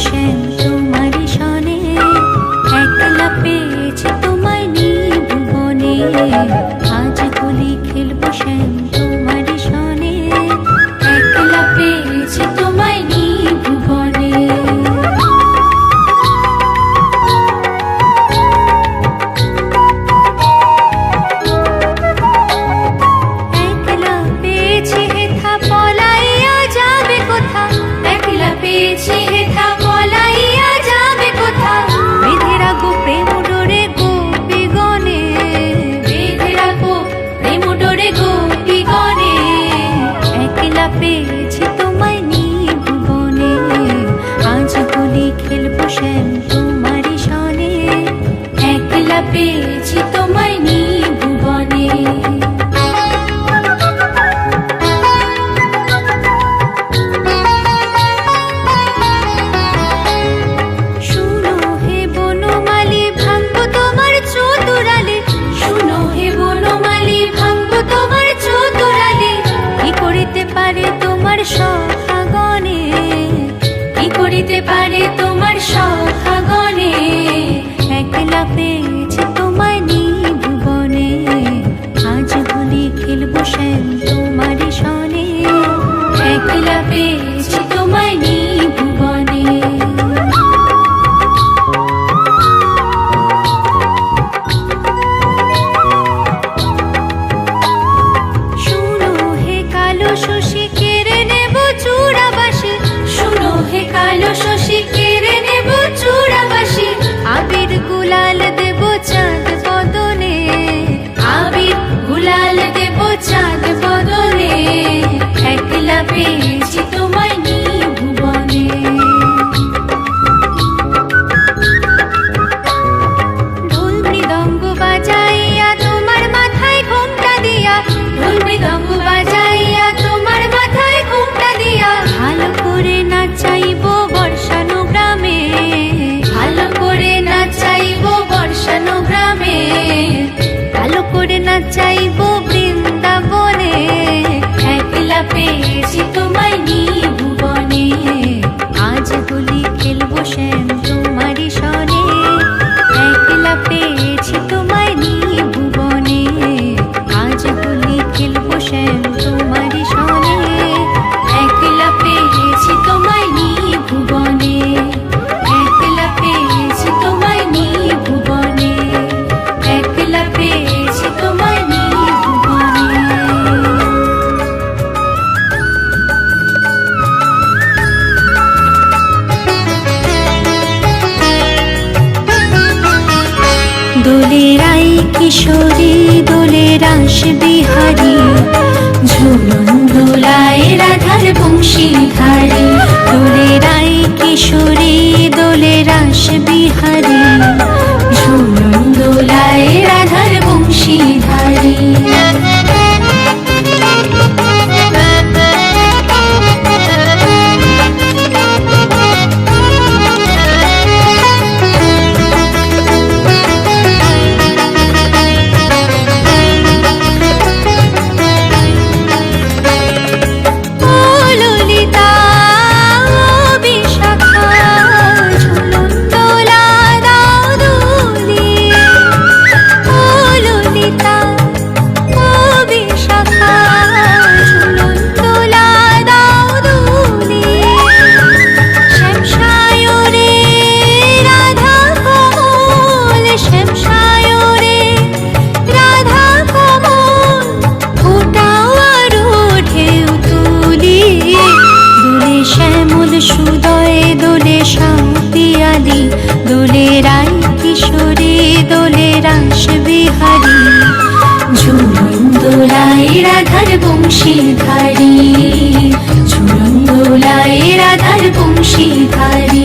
machine. ও চাঁদ বদলে একলা পেয়ে এসেছি তোমায় নিয়ে। দোলেরাই কিশোরী দোলের আস বিহারী। ঝুলন দোলায় রাধার বংশী ধারী দোলেরাই কিশোরী দোলের আস বিহারী। পুংশিধারী চুরন্দোলায় রাধার পুংশিধারী